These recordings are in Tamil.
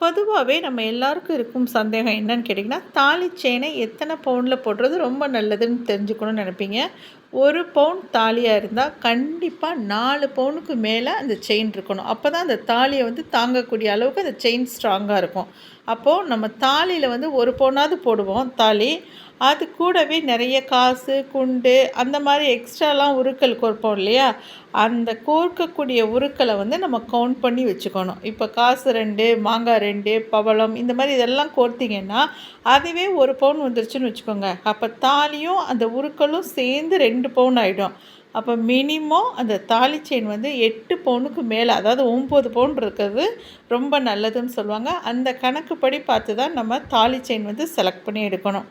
பொதுவாகவே நம்ம எல்லாருக்கும் இருக்கும் சந்தேகம் என்னன்னு கேட்டிங்கன்னா தாலி செயினை எத்தனை பவுனில் போடுறது ரொம்ப நல்லதுன்னு தெரிஞ்சுக்கணும்னு நினைப்பீங்க. ஒரு பவுன் தாலியாக இருந்தால் கண்டிப்பாக நாலு பவுனுக்கு மேலே அந்த செயின் இருக்கணும். அப்போ தான் அந்த தாலியை வந்து தாங்கக்கூடிய அளவுக்கு அந்த செயின் ஸ்ட்ராங்காக இருக்கும். அப்போது நம்ம தாலியில் வந்து ஒரு பவுனாவது போடுவோம் தாலி. அது கூடவே நிறைய காசு குண்டு அந்த மாதிரி எக்ஸ்ட்ராலாம் உருக்கள் கோர்ப்போம் இல்லையா? அந்த கோர்க்கக்கூடிய உருக்களை வந்து நம்ம கவுண்ட் பண்ணி வச்சுக்கணும். இப்போ காசு ரெண்டு மாங்காய் ரெண்டு பவளம் இந்த மாதிரி இதெல்லாம் கோர்த்திங்கன்னா அதுவே ஒரு பவுன் வந்துருச்சுன்னு வச்சுக்கோங்க. அப்போ தாலியும் அந்த உருக்களும் சேர்ந்து ரெண்டு ரெண்டு பவுன் ஆகிடும் அப்போ மினிமம் அந்த தாலி செயின் வந்து எட்டு பவுனுக்கு மேலே அதாவது ஒம்பது பவுன் இருக்கிறது ரொம்ப நல்லதுன்னு சொல்லுவாங்க. அந்த கணக்குப்படி பார்த்து தான் நம்ம தாலி செயின் வந்து செலக்ட் பண்ணி எடுக்கணும்.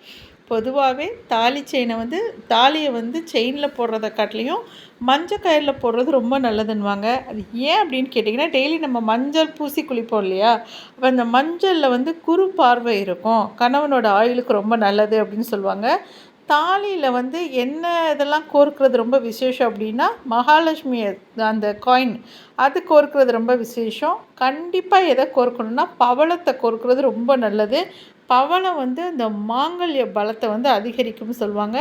பொதுவாகவே தாலி செயினை வந்து தாலியை வந்து செயினில் போடுறத காட்டிலையும் மஞ்சள் கயிறில் போடுறது ரொம்ப நல்லதுன்னுவாங்க. அது ஏன் அப்படின்னு கேட்டிங்கன்னா டெய்லி நம்ம மஞ்சள் பூசி குளிப்போம் இல்லையா? அப்போ அந்த மஞ்சளில் வந்து குறு பார்வை இருக்கும். கணவனோட ஆயுளுக்கு ரொம்ப நல்லது அப்படின்னு சொல்லுவாங்க. தாலியில் வந்து என்ன இதெல்லாம் கோர்க்கிறது ரொம்ப விசேஷம் அப்படின்னா மகாலட்சுமி அந்த காயின் அது கோர்க்கிறது ரொம்ப விசேஷம். கண்டிப்பாக எதை கோர்க்கணுன்னா பவளத்தை கோர்க்கிறது ரொம்ப நல்லது. பவளம் வந்து அந்த மாங்கல்ய பலத்தை வந்து அதிகரிக்கும்னு சொல்லுவாங்க.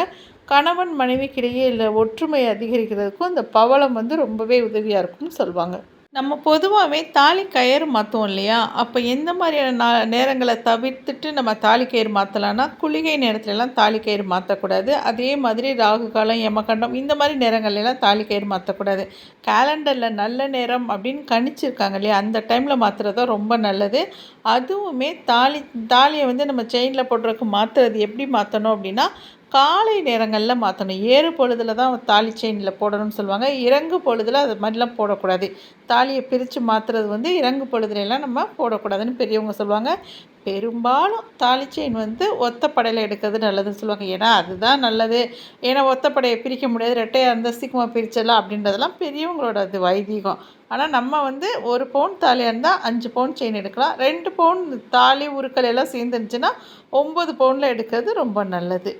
கணவன் மனைவிக்கிடையே இல்லை ஒற்றுமை அதிகரிக்கிறதுக்கும் அந்த பவளம் வந்து ரொம்பவே உதவியாக இருக்கும்னு சொல்லுவாங்க. நம்ம பொதுவாகவே தாலி கயிறு மாற்றுவோம் இல்லையா? அப்போ எந்த மாதிரியான நா நேரங்களை தவிர்த்துட்டு நம்ம தாலி கயிறு மாற்றலான்னா குளிகை நேரத்துலலாம் தாலி கயிறு மாற்றக்கூடாது அதே மாதிரி ராகு காலம் யமகண்டம் இந்த மாதிரி நேரங்கள்லாம் தாலி கயிறு மாற்றக்கூடாது கேலண்டரில் நல்ல நேரம் அப்படின்னு கணிச்சிருக்காங்க இல்லையா? அந்த டைமில் மாற்றுறது தான் ரொம்ப நல்லது. அதுவுமே தாலி தாலியை வந்து நம்ம செயினில் போடுறதுக்கு மாற்றுறது எப்படி மாற்றணும் அப்படின்னா காலை நேரங்களில் மாற்றணும் ஏறு பொழுதில் தான் தாலி செயினில் போடணும்னு சொல்லுவாங்க. இறங்கு பொழுதில் அது மாதிரிலாம் போடக்கூடாது. தாலியை பிரித்து மாற்றுறது வந்து இறங்கு பொழுதுலாம் நம்ம போடக்கூடாதுன்னு பெரியவங்க சொல்லுவாங்க. பெரும்பாலும் தாலி செயின் வந்து ஒத்தப்படையில் எடுக்கிறது நல்லதுன்னு சொல்லுவாங்க. ஏன்னா அதுதான் நல்லது. ஏன்னா ஒத்தப்படையை பிரிக்க முடியாது. ரெட்டையாக இருந்தால் சீக்கிரமாக பிரிச்சிடலாம் அப்படின்றதெல்லாம் பெரியவங்களோட அது வைதீகம். ஆனால் நம்ம வந்து ஒரு பவுன் தாலியாக இருந்தால் அஞ்சு பவுன் செயின் எடுக்கலாம். ரெண்டு பவுன் தாலி உருக்கள் எல்லாம் சேர்ந்துருந்துச்சுன்னா ஒம்பது பவுனில் எடுக்கிறது ரொம்ப நல்லது.